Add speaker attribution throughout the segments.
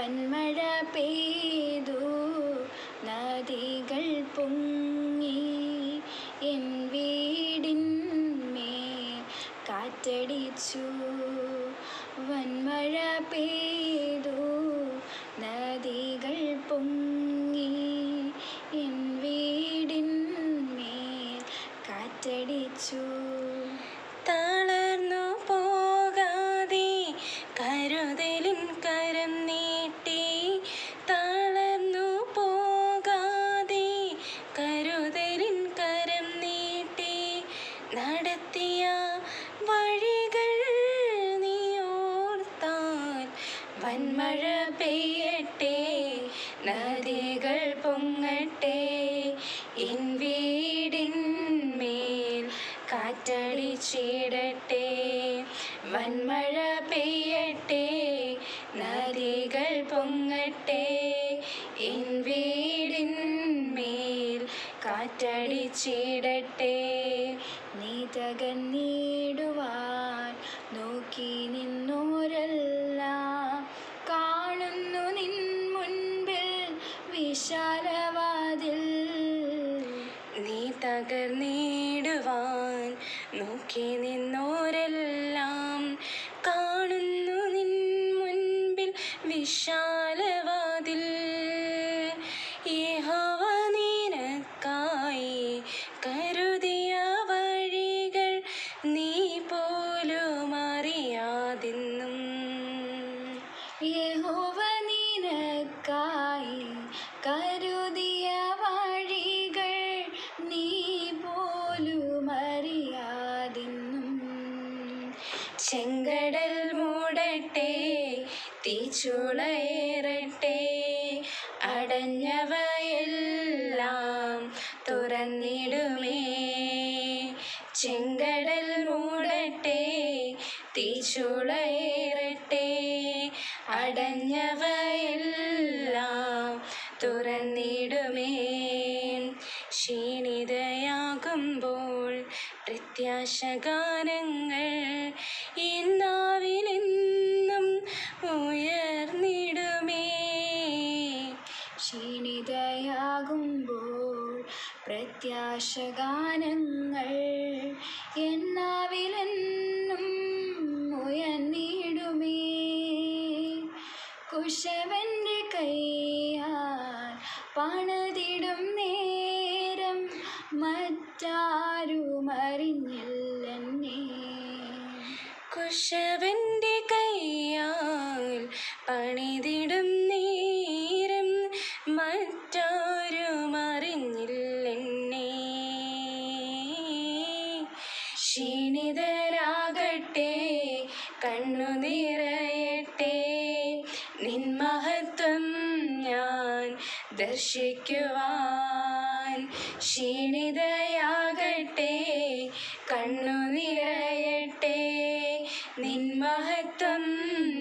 Speaker 1: വൻമഴ പെയ്തു നദികൾ പൊങ്ങി. എൻ വീടിന്മേ കാറ്റടിച്ചു. വൻമഴ പെയ്തു നദികൾ പൊങ്ങി. എൻ വീടിന്മേൽ കാറ്റടിച്ചു.
Speaker 2: തളർന്നു പോകാതെ കരുതലിൻ കരം നീട്ടി നടത്തിയ വഴികൾ നീ ഓർത്താൽ വൻമഴ പെയ്യട്ടെ നദികൾ പൊങ്ങട്ടെ എൻ വീടിന്മേൽ കാറ്റടിച്ചിടട്ടെ വൻമഴ പെയ്യട്ടെ നദികൾ പൊങ്ങട്ടെ. കാറ്റടിച്ചിടട്ടെ
Speaker 1: നീ നേടുവാൻ നോക്കി നിന്നോരല്ല. കാണുന്നു നിൻ മുൻപിൽ വിശാലവാതിൽ.
Speaker 2: നീ തകർന്നിടുവാൻ നോക്കി നിന്നോരെല്ലാം. കാണുന്നു നിൻ മുൻപിൽ വിശാലവാതിൽ. യഹോവ നിനക്കായി കരുതിയ വഴികൾ നീ പോലും അറിയാതിന്നും ചെങ്കടൽ മൂടട്ടെ തീച്ചുളയേറട്ടെ അടഞ്ഞവയെല്ലാം തുറന്നിടുമേ. ചെങ്കടൽ മൂടട്ടെ തീച്ചുളയേറട്ടെ അടഞ്ഞവയെല്ലാം തുറന്നിടുമേ ക്ഷീണിതയാകുമ്പോൾ പ്രത്യാശഗാനങ്ങൾ ഇന്നാവിലെന്നും ഉയർന്നിടുമേ
Speaker 1: ക്ഷീണിതയാകുമ്പോൾ പ്രത്യാശഗാനങ്ങൾ എന്നാവിലെന്നും ഉയർന്നിടുമേ കുശവന്റെ കൈയാൽ പണതിടും നേരം മറ്റാരും അറിഞ്ഞില്ലെന്നേ
Speaker 2: കുശവന്റെ കൈയാൽ പണിതിടും നേരം മറ്റാരും അറിഞ്ഞില്ലെന്നെ ക്ഷീണിതരാകട്ടെ കണ്ണു നിറയട്ടെ നിൻ മഹത്വം ഞാൻ ദർശിക്കുവാൻ ക്ഷീണിതയാകട്ടെ കണ്ണു നിറയട്ടെ. നിൻ മഹത്വം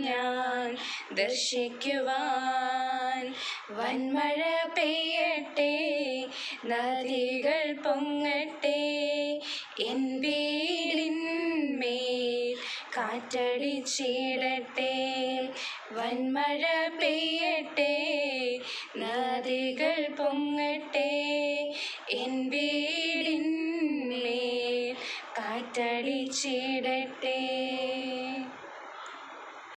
Speaker 2: ഞാൻ ദർശിക്കുവാൻ വൻമഴ പെയ്യട്ടെ നദികൾ പൊങ്ങട്ടെ. കാറ്റടിച്ചിടട്ടെ വൻമഴ പെയ്യട്ടെ നദികൾ പൊങ്ങട്ടെ എൻ വീടിന്മേൽ കാറ്റടിച്ചിടട്ടെ